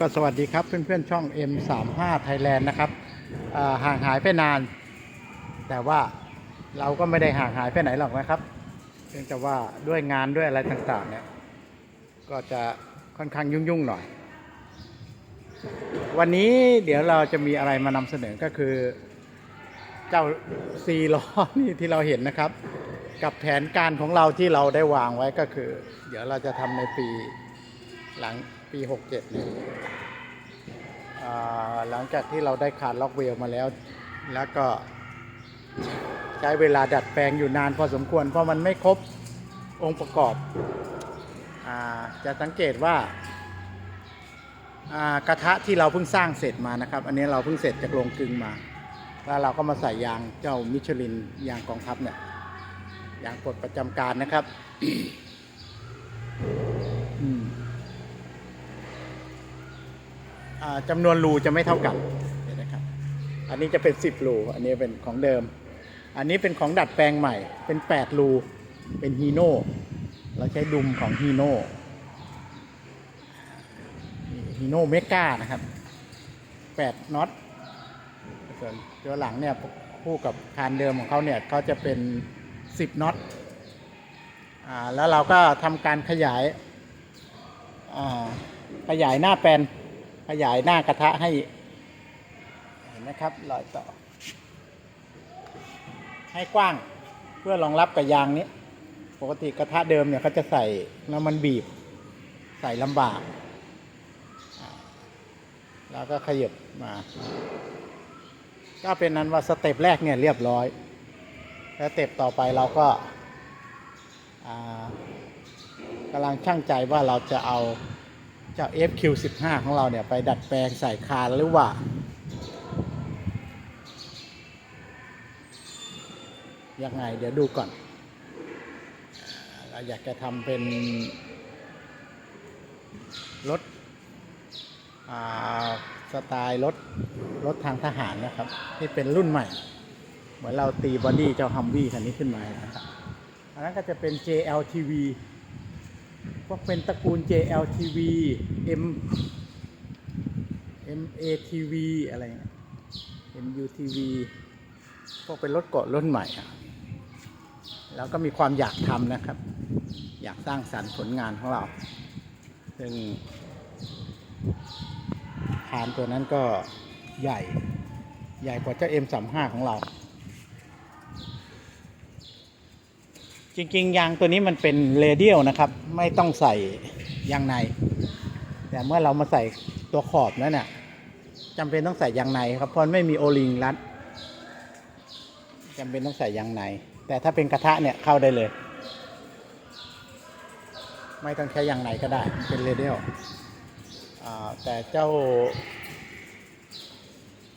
ก็สวัสดีครับเพื่อนๆช่อง M35 Thailand นะครับห่างหายไปนาน แต่ว่าเราก็ไม่ได้ห่างหายไปไหนหรอกนะครับเพียงแต่ว่าด้วยงานด้วยอะไรต่างๆเนี่ยก็จะค่อนข้างยุ่งๆหน่อย วันนี้เดี๋ยวเราจะมีอะไรมานำเสนอก็คือ เจ้าซีล้อนี่ที่เราเห็นนะครับ กับแผนการของเราที่เราได้วางไว้ก็คือ เดี๋ยวเราจะทำในปีหลัง ปี67เนี่ยหลังจากที่เราได้ขาดล็อกเวลมาแล้ว แล้วก็ใช้เวลาดัดแปลงอยู่นานพอสมควร เพราะมันไม่ครบองค์ประกอบอจะสังเกตว่าอ่ากระทะที่เราเพิ่งสร้างเสร็จมานะครับ อันนี้เราเพิ่งเสร็จจากโรงกลึงมา แล้วเราก็มาใส่ยางเจ้ามิชลินยางกองทัพเนี่ยยางปลดประจำการนะครับ อืมอ่า จำนวนรูจะไม่เท่ากันนไหมครับ อันนี้จะเป็น 10 รู อันนี้เป็นของเดิม อันนี้เป็นของดัดแปลงใหม่ เป็น 8 รู เป็นฮีโน่ เราใช้ดุมของฮีโน่ ฮีโน่เมกานะครับ 8น็อต ส่วนตัวหลังเนี่ยคู่กับคานเดิมของเขาเนี่ยเขาจะเป็น 10น็อตแล้วเราก็ทำการขยายขยายหน้าแปลน ขยายหน้ากระทะให้ เห็นไหมครับรอยต่อ ให้กว้างเพื่อรองรับกับยางนี้ ปกติกระทะเดิมเนี่ยเขาจะใส่แล้วมันบีบ ใส่ลำบาก แล้วก็ขยับมา ก็เป็นนั้นว่าสเต็ปแรกเนี่ยเรียบร้อยแล้วสเต็ปต่อไปเราก็ากำลังช่างใจว่าเราจะเอา เจ้า FQ15 ของเราเนี่ย ไปดัดแปลงใส่คานหรือว่า ยังไงเดี๋ยวดูก่อน เราอยากจะทำเป็น รถสไตล์รถ รถทางทหารนะครับ ที่เป็นรุ่นใหม่ เหมือนเราตีบอดี้เจ้าฮัมวี่คันนี้ขึ้นมานะครับ อันนั้นก็จะเป็น JLTV พวกเป็นตระกูล JLTV M MATV อะไรเงี้ย MUTV พวกเป็นรถเกาะรุ่นใหม่ แล้วก็มีความอยากทำนะครับ อยากสร้างสรรค์ผลงานของเรา ซึ่งคานตัวนั้นก็ใหญ่ ใหญ่กว่าเจ้า M35 ของเรา จริงๆ ยางตัวนี้มันเป็นเรเดียลนะครับ ไม่ต้องใส่ยางใน แต่เมื่อเรามาใส่ตัวขอบแล้วเนี่ยจำเป็นต้องใส่ยางในครับ เพราะไม่มีโอลิงรัดจำเป็นต้องใส่ยางใน แต่ถ้าเป็นกระทะเนี่ยเข้าได้เลย ไม่ต้องใช้ยางในก็ได้ เป็นเรเดียลแต่เจ้า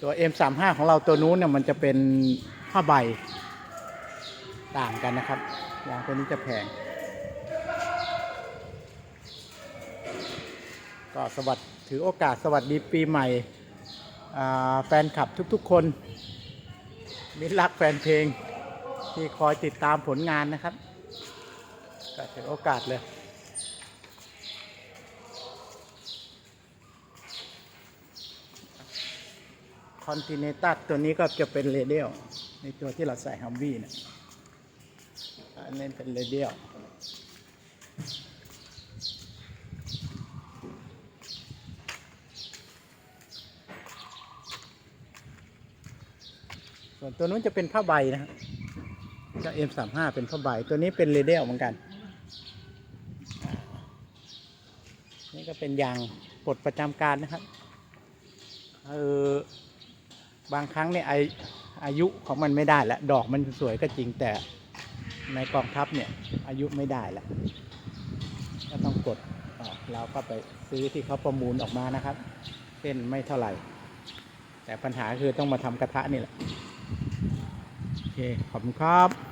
ตัว M35 ของเราตัวนู้นเนี่ยมันจะเป็นผ้าใบต่างกันนะครับ ยางตัวนี้จะแพง ก็สวัสดถือโอกาสสวัสดีปีใหม่แฟนคลับทุกๆคนมิตรรักแฟนเพลงที่คอยติดตามผลงานนะครับ ก็ถือโอกาสเลยคอนติเนตัสตัวนี้ก็จะเป็นเรเดียลในตัวที่เราใส่ฮัมวี่เนี่ย อันนี้เป็นเรเดียลส่วนตัวนู้นจะเป็นผ้าใบนะครับเจ้า M35 เป็นผ้าใบ ตัวนี้เป็นเรเดียลเหมือนกัน นี่ก็เป็นยางปลดประจำการนะครับเออบางครั้งเนี่ยออายุของมันไม่ได้แล้วดอกมันสวยก็จริงแต่ ในกองทัพเนี่ยอายุไม่ได้แล้วก็ต้องกดออกเราก็ไปซื้อที่เขาประมูลออกมานะครับเส้นไม่เท่าไหร่ แต่ปัญหาคือต้องมาทำกระทะนี่แหละ โอเค ขอบคุณครับ